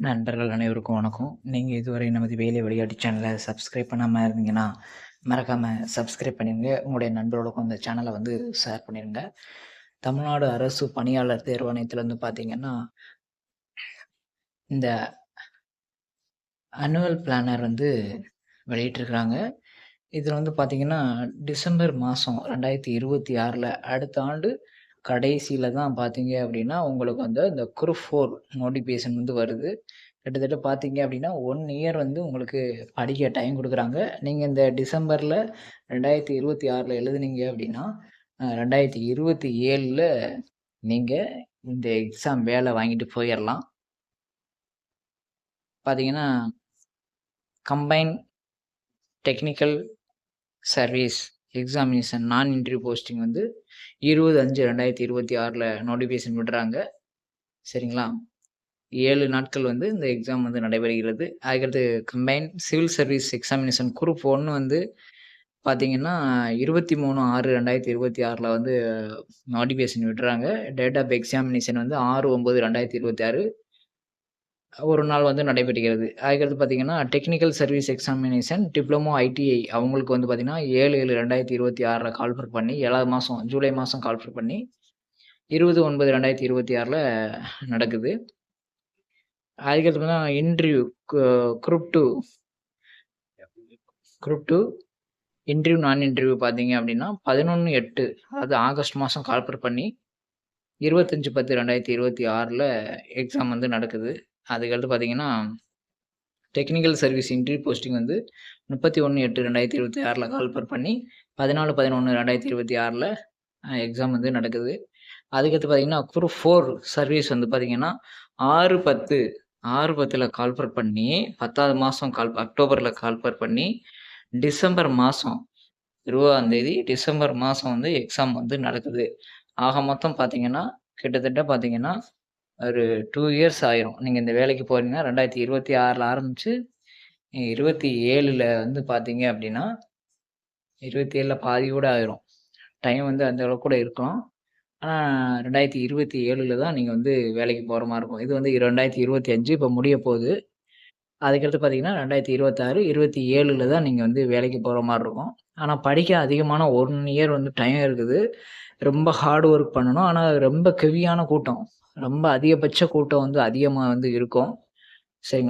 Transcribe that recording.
நண்பர்கள் அனைவருக்கும் வணக்கம். நீங்கள் இதுவரை நமது வேலை விளையாட்டு சேனலை சப்ஸ்கிரைப் பண்ணாமல் இருந்தீங்கன்னா, மறக்காமல் சப்ஸ்கிரைப் பண்ணிடுங்க உங்களுடைய நண்பர்களுக்கும் இந்த சேனலை வந்து ஷேர் பண்ணிடுங்க தமிழ்நாடு அரசு பணியாளர் தேர்வாணையத்தில் வந்து பார்த்தீங்கன்னா இந்த அனுவல் பிளானர் வந்து வெளியிட்டிருக்கிறாங்க. இதில் வந்து பார்த்தீங்கன்னா, டிசம்பர் மாதம் ரெண்டாயிரத்தி இருபத்தி ஆறில் அடுத்த ஆண்டு கடைசியில் தான் பார்த்தீங்க அப்படின்னா, உங்களுக்கு வந்து இந்த குரு ஃபோர் நோட்டிஃபிகேஷன் வந்து வருது. கிட்டத்தட்ட பார்த்தீங்க அப்படின்னா, ஒன் இயர் வந்து உங்களுக்கு படிக்க டைம் கொடுக்குறாங்க நீங்கள் இந்த டிசம்பரில் ரெண்டாயிரத்தி இருபத்தி ஆறில் எழுதுனீங்க அப்படின்னா, ரெண்டாயிரத்தி இருபத்தி ஏழில் நீங்கள் இந்த எக்ஸாம் வேலை வாங்கிட்டு போயிடலாம் பார்த்தீங்கன்னா கம்பைன் டெக்னிக்கல் சர்வீஸ் எக்ஸாமினேஷன் நான் இன்டர்வியூ போஸ்டிங் வந்து 20/5/2026ல நோட்டிஃபிகேஷன் விடுறாங்க. சரிங்களா? ஏழு நாட்கள் வந்து இந்த எக்ஸாம் வந்து நடைபெறுகிறது. அதுக்கடுத்து combine civil service examination group ஒன்று வந்து பார்த்தீங்கன்னா, 23/6/2026ல வந்து நோட்டிஃபிகேஷன் விடுறாங்க. டேட் ஆஃப் எக்ஸாமினேஷன் வந்து 6/9/2026 ஒரு நாள் வந்து நடைபெறுகிறது. அதுக்கடுத்து பார்த்தீங்கன்னா, technical service examination diploma, ITI அவங்களுக்கு வந்து பார்த்தீங்கன்னா, 7/7/2026ல கால்ஃபர் பண்ணி ஏழாவது மாதம் ஜூலை மாதம் கால்ஃபர் பண்ணி 20/9/2026ல நடக்குது. அதுக்கடுத்து பார்த்தீங்கன்னா, இன்டர்வியூ கு group two group two interview, நான் இன்டர்வியூ பார்த்தீங்க அப்படின்னா, 11/8 அதாவது ஆகஸ்ட் மாதம் கால்ஃபர் பண்ணி 25/10/2026ல எக்ஸாம் வந்து நடக்குது. அதுக்கடுத்து பார்த்தீங்கன்னா, டெக்னிக்கல் சர்வீஸ் இன்டர்வியூ போஸ்டிங் வந்து 31/8/2026ல கால்ஃபர் பண்ணி பதினாலு பதினொன்று ரெண்டாயிரத்தி இருபத்தி ஆறில் எக்ஸாம் வந்து நடக்குது. அதுக்கடுத்து பார்த்தீங்கன்னா, குரூப் ஃபோர் சர்வீஸ் வந்து பார்த்தீங்கன்னா, 6/10 6/10ல கால்ஃபர் பண்ணி பத்தாவது மாதம் கால் அக்டோபரில் கால்ஃபர் பண்ணி டிசம்பர் மாதம் இருபதாந்தேதி டிசம்பர் மாதம் வந்து எக்ஸாம் வந்து நடக்குது. ஆக மொத்தம் பார்த்தீங்கன்னா, கிட்டத்தட்ட பார்த்தீங்கன்னா, ஒரு டூ இயர்ஸ் ஆயிரும். நீங்கள் இந்த வேலைக்கு போறீங்கன்னா 2026ல ஆரம்பிச்சு 27ல வந்து பார்த்தீங்க அப்படின்னா 27ல பாதி கூட ஆயிரும். டைம் வந்து அந்த அளவுக்கு கூட இருக்கலாம். ஆனா 2027ல தான் நீங்கள் வந்து வேலைக்கு போகிற மாதிரி இருக்கும். இது வந்து ரெண்டாயிரத்தி இருபத்தி அஞ்சு இப்போ முடிய போகுது. அதுக்கடுத்து பார்த்தீங்கன்னா, 2026, 27ல தான் நீங்கள் வந்து வேலைக்கு போகிற மாதிரி இருக்கும். ஆனால் படிக்க அதிகமான ஒன் இயர் வந்து டைம் இருக்குது. ரொம்ப ஹார்ட் ஒர்க் பண்ணணும். ஆனால் ரொம்ப கெவியான கூட்டம். ரொம்ப அதிகபட்ச கூட்டம் வந்து அதிகமாக வந்து இருக்கும். சரிங்க